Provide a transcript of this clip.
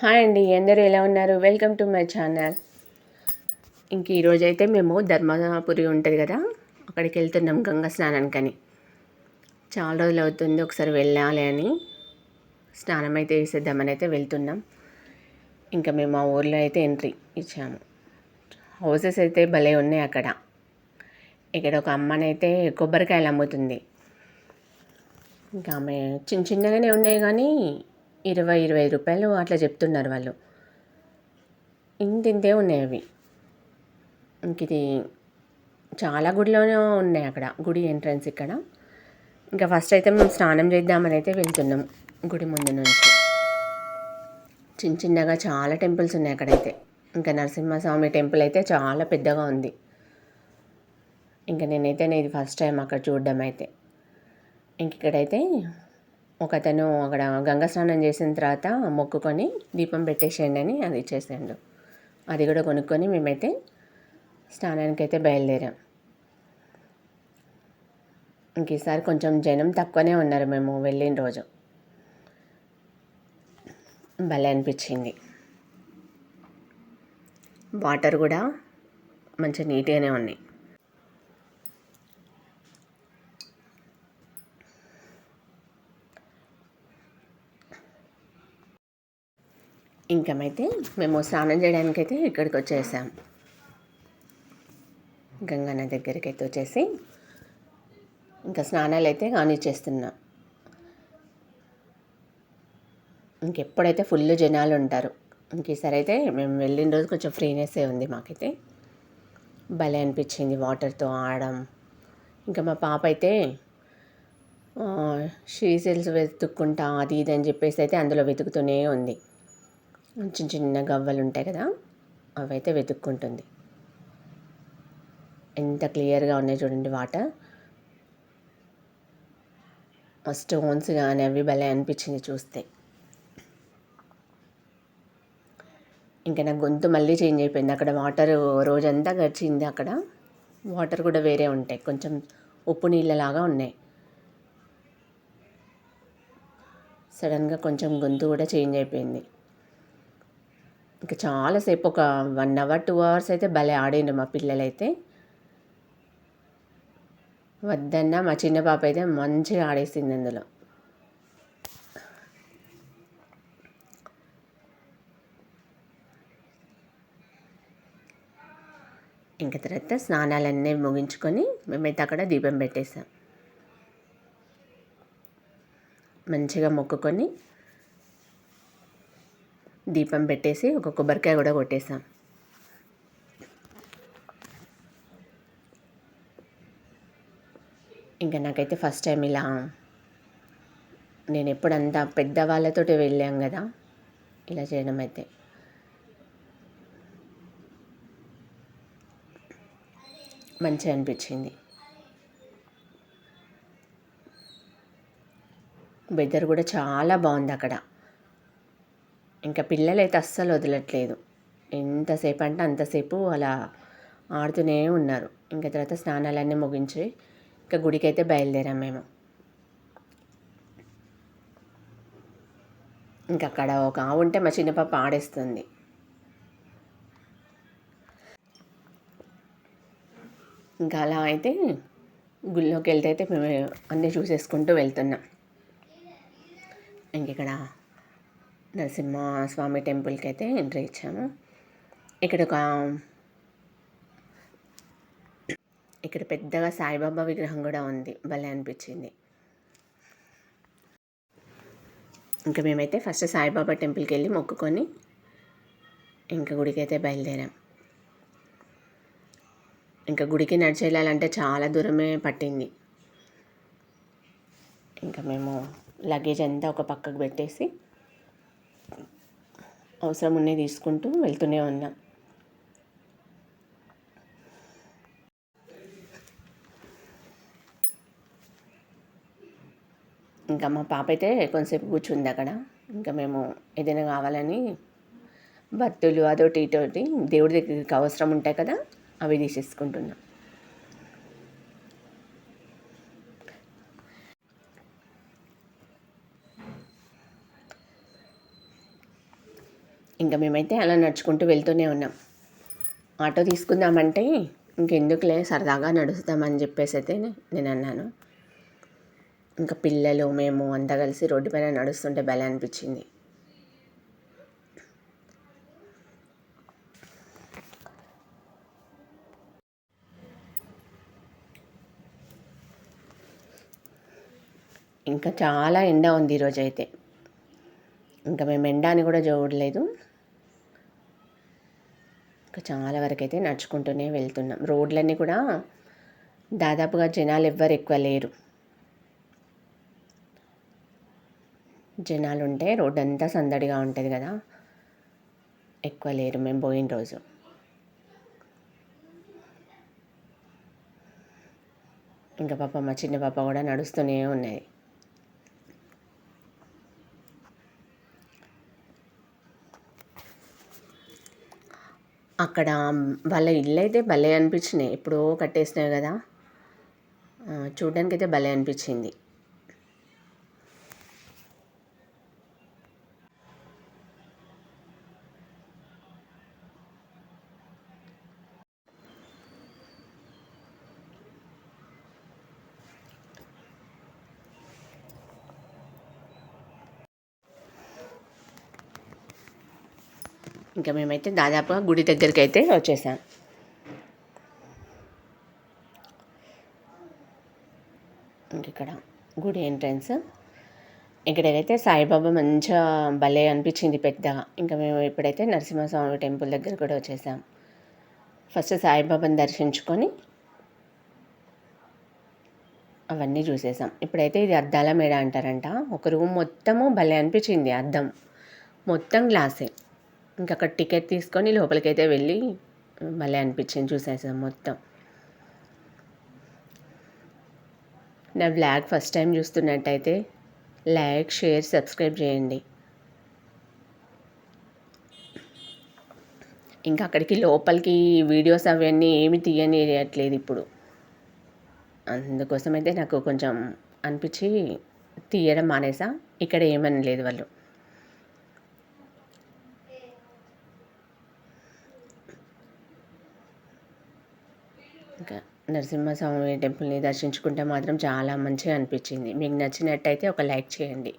Hi అండి అందరూ ఎలా ఉన్నారు? వెల్కమ్ టు మై ఛానల్ ఇంక ఈరోజు అయితే మేము ధర్మపురి ఉంటుంది కదా అక్కడికి వెళ్తున్నాం గంగా స్నానానికని. చాలా రోజులు అవుతుంది ఒకసారి వెళ్ళాలి అని. స్నానం అయితే వేసేద్దామని అయితే వెళ్తున్నాం. ఇంకా మేము మా ఊర్లో అయితే ఎంట్రీ ఇచ్చాము. హౌసెస్ అయితే భలే ఉన్నాయి అక్కడ. ఇక్కడ ఒక అమ్మనైతే కొబ్బరికాయలు అమ్ముతుంది. ఇంకా ఆమె చిన్న చిన్నగానే ఉన్నాయి కానీ ఇరవై ఇరవై ఐదు రూపాయలు అట్లా చెప్తున్నారు వాళ్ళు. ఇంతింతే ఉన్నాయి అవి. ఇంక ఇది చాలా గుడిలోనే ఉన్నాయి అక్కడ గుడి ఎంట్రన్స్ ఇక్కడ. ఇంకా ఫస్ట్ అయితే మేము స్నానం చేద్దామని అయితే వెళ్తున్నాం గుడి ముందు నుంచి. చిన్న చిన్నగా చాలా టెంపుల్స్ ఉన్నాయి అక్కడైతే. ఇంకా నరసింహస్వామి టెంపుల్ అయితే చాలా పెద్దగా ఉంది. ఇంకా నేనైతే నేను ఫస్ట్ టైం అక్కడ చూడడం అయితే. ఇంక ఇక్కడైతే ఒకతను అక్కడ గంగ స్నానం చేసిన తర్వాత మొక్కుకొని దీపం పెట్టేసేయండి అని అది ఇచ్చేసాడు. అది కూడా కొనుక్కొని మేమైతే స్నానానికి అయితే బయలుదేరాం. ఇంక ఈసారి కొంచెం జనం తక్కువనే ఉన్నారు మేము వెళ్ళిన రోజు. భలే అనిపించింది. వాటర్ కూడా మంచి నీట్గానే ఉన్నాయి. ఇంకమైతే మేము స్నానం చేయడానికి అయితే ఇక్కడికి వచ్చేసాం గంగన్న దగ్గరికి అయితే వచ్చేసి ఇంకా స్నానాలు అయితే కానిచ్చేస్తున్నాం. ఇంకెప్పుడైతే ఫుల్ జనాలు ఉంటారు ఇంక ఈసారి అయితే మేము వెళ్ళిన రోజు కొంచెం ఫ్రీనెస్సే ఉంది మాకైతే. భలే అనిపించింది వాటర్తో ఆడడం. ఇంకా మా పాప అయితే షీసెల్స్ వెతుక్కుంటా అది ఇది అని చెప్పేసి అయితే అందులో వెతుకుతూనే ఉంది. చిన్న చిన్న గవ్వలు ఉంటాయి కదా అవైతే వెతుక్కుంటుంది. ఎంత క్లియర్గా ఉన్నాయి చూడండి వాటర్. స్టోన్స్ కానీ అవి భలే అనిపించింది చూస్తే. ఇంకా నా గొంతు మళ్ళీ చేంజ్ అయిపోయింది. అక్కడ వాటర్ రోజంతా గడిచింది అక్కడ. వాటర్ కూడా వేరే ఉంటాయి. కొంచెం ఉప్పు నీళ్ళలాగా ఉన్నాయి. సడన్గా కొంచెం గొంతు కూడా చేంజ్ అయిపోయింది. ఇంకా చాలాసేపు ఒక వన్ అవర్ టూ అవర్స్ అయితే భలే ఆడిండు మా పిల్లలైతే. వద్దన్నా మా చిన్న పాప అయితే మంచిగా ఆడేసింది అందులో ఇంకా తర్వాత స్నానాలన్నీ ముగించుకొని మేమైతే అక్కడ దీపం పెట్టేసాం. మంచిగా మొక్కుకొని దీపం పెట్టేసి ఒక కొబ్బరికాయ కూడా కొట్టేసాం. ఇంకా నాకైతే ఫస్ట్ టైం ఇలా నేను ఎప్పుడంతా పెద్దవాళ్ళతో వెళ్ళాం కదా ఇలా చేయడం అయితే. మంచిగా అనిపించింది. వెదర్ కూడా చాలా బాగుంది అక్కడ. ఇంకా పిల్లలైతే అస్సలు వదలట్లేదు. ఎంతసేపు అంటే అంతసేపు అలా ఆడుతూనే ఉన్నారు. ఇంకా తర్వాత స్నానాలన్నీ ముగించి ఇంకా గుడికి అయితే బయలుదేరాం మేము. ఇంకా అక్కడ ఒక ఆవు ఉంటే మా చిన్న పాప ఆడేస్తుంది. ఇంకా అలా అయితే గుళ్ళోకి వెళ్తే అయితే మేము అన్నీ చూసేసుకుంటూ వెళ్తున్నాం. ఇంక ఇక్కడ నరసింహ స్వామి టెంపుల్కి అయితే ఎంట్రీ ఇచ్చాము. ఇక్కడ ఒక ఇక్కడ పెద్దగా సాయిబాబా విగ్రహం కూడా ఉంది. భలే అనిపించింది. ఇంకా మేమైతే ఫస్ట్ సాయిబాబా టెంపుల్కి వెళ్ళి మొక్కుకొని ఇంకా గుడికి అయితే బయలుదేరాం. ఇంకా గుడికి నడిచి వెళ్ళాలంటే చాలా దూరమే పట్టింది. ఇంకా మేము లగేజ్ అంతా ఒక పక్కకు పెట్టేసి అవసరం ఉన్నాయి తీసుకుంటూ వెళ్తూనే ఉన్నాం. ఇంకా మా పాప అయితే కొంతసేపు కూర్చుంది అక్కడ. ఇంకా మేము ఏదైనా కావాలని బత్తులు అదొకటి ఇటోటి దేవుడి దగ్గరికి అవసరం ఉంటాయి కదా అవి తీసేసుకుంటున్నాం. ఇంకా మేమైతే అలా నడుచుకుంటూ వెళ్తూనే ఉన్నాం. ఆటో తీసుకుందామంటే ఇంకెందుకులే సరదాగా నడుస్తామని చెప్పేసి అయితే నేను అన్నాను. ఇంకా పిల్లలు మేము అంతా కలిసి రోడ్డు పైన నడుస్తుంటే భలే అనిపించింది. ఇంకా చాలా ఎండ ఉంది ఈరోజు అయితే ఇంకా మేము ఎండ అని కూడా చూడలేదు. చాలా వరకు అయితే నడుచుకుంటూనే వెళ్తున్నాం. రోడ్లన్నీ కూడా దాదాపుగా జనాలు ఎవ్వరు ఎక్కువ లేరు. జనాలు ఉంటే రోడ్డు అంతా సందడిగా ఉంటుంది కదా. ఎక్కువ లేరు మేము పోయిన రోజు. ఇంకా పాప మా చిన్న పాప కూడా నడుస్తూనే ఉన్నది. అక్కడ వాళ్ళ ఇల్లు అయితే భలే అనిపించినాయి. ఎప్పుడో కట్టేసినాయి కదా. చూడడానికి అయితే భలే అనిపించింది. ఇంకా మేమైతే దాదాపుగా గుడి దగ్గరికి అయితే వచ్చేసాం ఇక్కడ గుడి ఎంట్రన్స్. ఇక్కడైతే సాయిబాబా మంచిగా భలే అనిపించింది పెద్దగా. ఇంకా మేము ఇప్పుడైతే నరసింహస్వామి టెంపుల్ దగ్గర కూడా వచ్చేసాం. ఫస్ట్ సాయిబాబాని దర్శించుకొని అవన్నీ చూసేసాం. ఇప్పుడైతే ఇది అద్దాల మేడ అంటారంట. ఒక రూమ్ మొత్తము భలే అనిపించింది అద్దం. మొత్తం గ్లాసే. ఇంకా అక్కడ టికెట్ తీసుకొని లోపలికైతే వెళ్ళి మళ్ళీ అనిపించింది చూసేసాం మొత్తం. నా బ్లాగ్ ఫస్ట్ టైం చూస్తున్నట్టయితే లైక్ షేర్ సబ్స్క్రైబ్ చేయండి. ఇంకా అక్కడికి లోపలికి వీడియోస్ అవన్నీ ఏమి తీయనియట్లేదు ఇప్పుడు. అందుకోసం అయితే నాకు కొంచెం అనిపించి తీయడం మానేసా. ఇక్కడ ఏమని లేదు వాళ్ళు. ఇంకా నరసింహస్వామి టెంపుల్ని దర్శించుకుంటే మాత్రం చాలా మంచిగా అనిపించింది. మీకు నచ్చినట్టయితే ఒక లైక్ చేయండి.